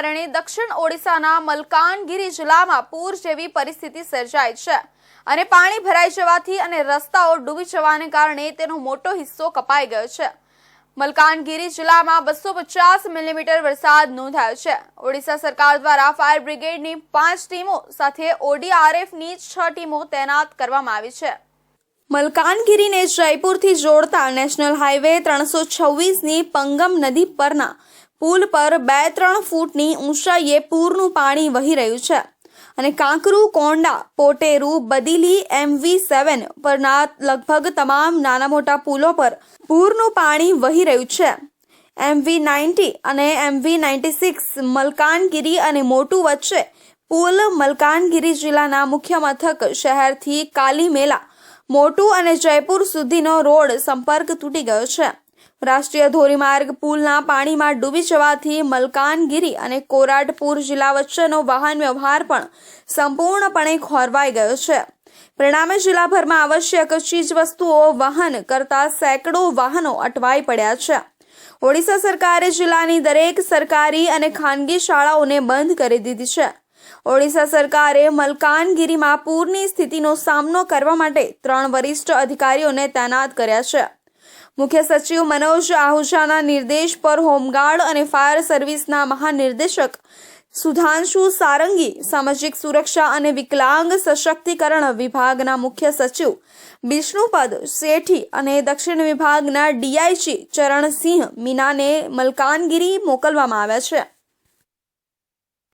કારણે દક્ષિણ ઓડિશાના મલકાનગિરી જિલ્લામાં પૂર જેવી પરિસ્થિતિ સર્જાઈ છે. અને પાણી ભરાઈ જવાથી અને રસ્તાઓ ડૂબી જવાને કારણે તેનો મોટો હિસ્સો કપાઈ ગયો છે. મલકાનગિરી જિલ્લામાં બસો પચાસ મિલીમીટર વરસાદ નોંધાયો છે. ઓડિશા સરકાર દ્વારા ફાયર બ્રિગેડની પાંચ ટીમો સાથે ઓડીઆરએફની છ ટીમો તૈનાત કરવામાં આવી છે. મલકાનગિરીને જયપુરથી જોડતા નેશનલ હાઈવે ત્રણસો છવ્વીસની પંગમ નદી પરના પુલ પર બે ત્રણ ફૂટની ઊંચાઈએ પૂરનું પાણી વહી રહ્યું છે. અને કાંકરુ, કોંડા, પોટેરુ, બદીલી એમવી સેવન પરના લગભગ તમામ નાના મોટા પુલો પર પૂરનું પાણી વહી રહ્યું છે. એમવી નાઇન્ટી અને એમવી નાઇન્ટી સિક્સ મલકાનગીરી અને મોટું વચ્ચે પુલ મલકાનગીરી જિલ્લાના મુખ્ય મથક શહેરથી કાલીમેલા, મોટું અને જયપુર સુધીનો રોડ સંપર્ક તૂટી ગયો છે. રાષ્ટ્રીય ધોરીમાર્ગ પુલના પાણીમાં ડૂબી જવાથી મલકાનગીરી અને કોરાટપુર જિલ્લા વચ્ચેનો વાહન વ્યવહાર પણ સંપૂર્ણપણે ખોરવાઈ ગયો છે. પરિણામે જિલ્લાભરમાં આવશ્યક ચીજવસ્તુઓ, વહન કરતા સેંકડો વાહનો અટવાઈ પડ્યા છે. ઓડિશા સરકારે જિલ્લાની દરેક સરકારી અને ખાનગી શાળાઓને બંધ કરી દીધી છે. ઓડિશા સરકારે મલકાનગીરીમાં પૂરની સ્થિતિનો સામનો કરવા માટે ત્રણ વરિષ્ઠ અધિકારીઓને તૈનાત કર્યા છે. મુખ્ય સચિવ મનોજ આહુજાના નિર્દેશ પર હોમગાર્ડ અને ફાયર સર્વિસના મહાનિર્દેશક સુધાંશુ સારંગી, સામાજિક સુરક્ષા અને વિકલાંગ સશક્તિકરણ વિભાગના મુખ્ય સચિવ વિષ્ણુપદ શેઠી અને દક્ષિણ વિભાગના ડીઆઈજી ચરણસિંહ મીનાને મલકાનગીરી મોકલવામાં આવ્યા છે.